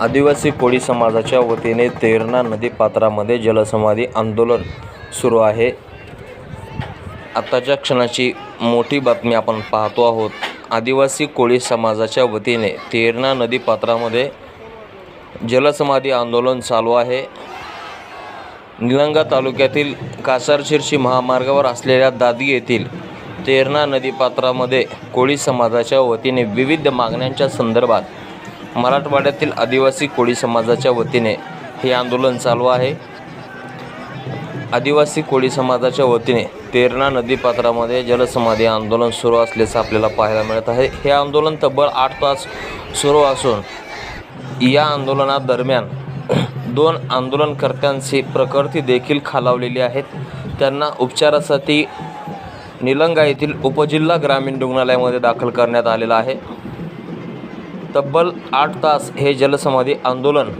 आदिवासी कोळी समाजाच्या वतीने तेरणा नदीपात्रामध्ये जलसमाधी आंदोलन सुरू आहे. आत्ताच्या क्षणाची मोठी बातमी आपण पाहतो आहोत. आदिवासी कोळी समाजाच्या वतीने तेरणा नदीपात्रामध्ये जलसमाधी आंदोलन चालू आहे. निलंगा तालुक्यातील कासारशिरशी महामार्गावर असलेल्या दादी येथील तेरणा नदीपात्रामध्ये कोळी समाजाच्या वतीने विविध मागण्यांच्या संदर्भात मराठवाड्यातील आदिवासी कोळी समाजाच्या वतीने हे आंदोलन चालू आहे. आदिवासी कोळी समाजाच्या वतीने तेरणा नदीपात्रामध्ये जलसमाधी आंदोलन सुरू असल्याचं आपल्याला पाहायला मिळत आहे. हे आंदोलन तब्बल आठ तास सुरू असून या आंदोलनादरम्यान दोन आंदोलनकर्त्यांची प्रकृती देखील खालावलेली आहेत. त्यांना उपचारासाठी निलंगा येथील उपजिल्हा ग्रामीण रुग्णालयामध्ये दाखल करण्यात आलेला आहे. तब्बल आठ तास हे जलसमाधी आंदोलन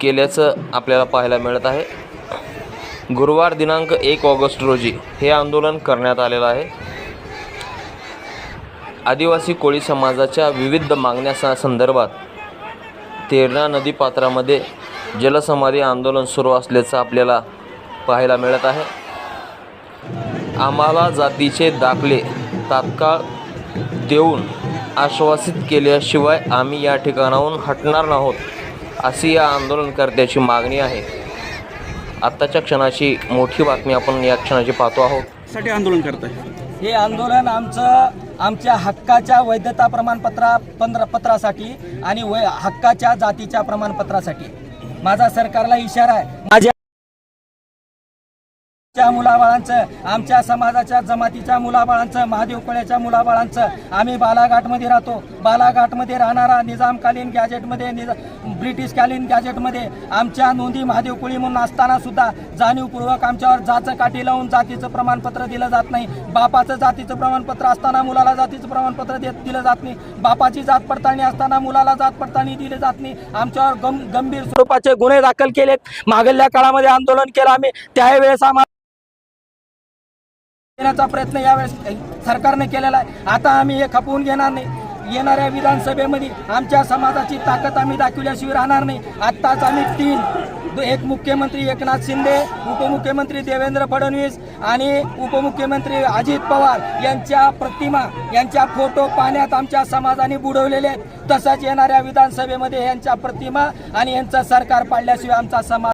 केल्याचं आपल्याला पाहायला मिळत आहे. गुरुवार दिनांक एक ऑगस्ट रोजी हे आंदोलन करण्यात आलेलं आहे. आदिवासी कोळी समाजाच्या विविध मागण्या संदर्भात तेरणा नदीपात्रामध्ये जलसमाधी आंदोलन सुरू असल्याचं आपल्याला पाहायला मिळत आहे. आम्हाला जातीचे दाखले तात्काळ देऊन आश्वासित केल्याशिवाय आम्ही या ठिकाणाहून हटणार नाहोत अशी या आंदोलनकर्त्याची मागणी आहे. आत्ताच्या क्षणाची मोठी बातमी आपण या क्षणाची पाहतो आहोत. साठी आंदोलन करताय? हे आंदोलन आमचं आमच्या हक्काच्या वैधता प्रमाणपत्रा पंधरा पत्रासाठी आणि वै हक्काच्या जातीच्या प्रमाणपत्रासाठी. माझा सरकारला इशारा आहे. माझ्या च्या मुलाबाळांचं आमच्या समाजाच्या जमातीच्या मुलाबाळांचं महादेवकळ्याच्या मुलाबाळांचं आम्ही बालाघाटमध्ये राहतो. बालाघाटमध्ये राहणारा निजामकालीन गॅजेटमध्ये निज ब्रिटिशकालीन गॅजेटमध्ये आमच्या नोंदी महादेवकुळी म्हणून असताना सुद्धा जाणीवपूर्वक आमच्यावर जाचं काठी लावून जातीचं प्रमाणपत्र दिलं जात नाही. बापाचं जातीचं प्रमाणपत्र असताना मुलाला जातीचं प्रमाणपत्र देत दिलं जात नाही. बापाची जात पडताळणी असताना मुलाला जात पडताळणी दिली जात नाही. आमच्यावर गम गंभीर स्वरूपाचे गुन्हे दाखल केलेत. मागल्या काळामध्ये आंदोलन केलं आम्ही. त्यावेळेस आम्हाला देण्याचा प्रयत्न यावेळेस सरकारने केलेला आहे. आता आम्ही हे खपवून घेणार नाही. येणाऱ्या विधानसभेमध्ये आमच्या समाजाची ताकद आम्ही दाखवल्याशिवाय राहणार नाही. आत्ताच आम्ही तीन एक मुख्यमंत्री एकनाथ शिंदे उपमुख्यमंत्री देवेंद्र फडणवीस आणि उपमुख्यमंत्री अजित पवार यांच्या प्रतिमा यांच्या फोटो पाण्यात आमच्या समाजाने बुडवलेले आहेत. तसंच येणाऱ्या विधानसभेमध्ये यांच्या प्रतिमा आणि यांचं सरकार पाडल्याशिवाय आमचा समाज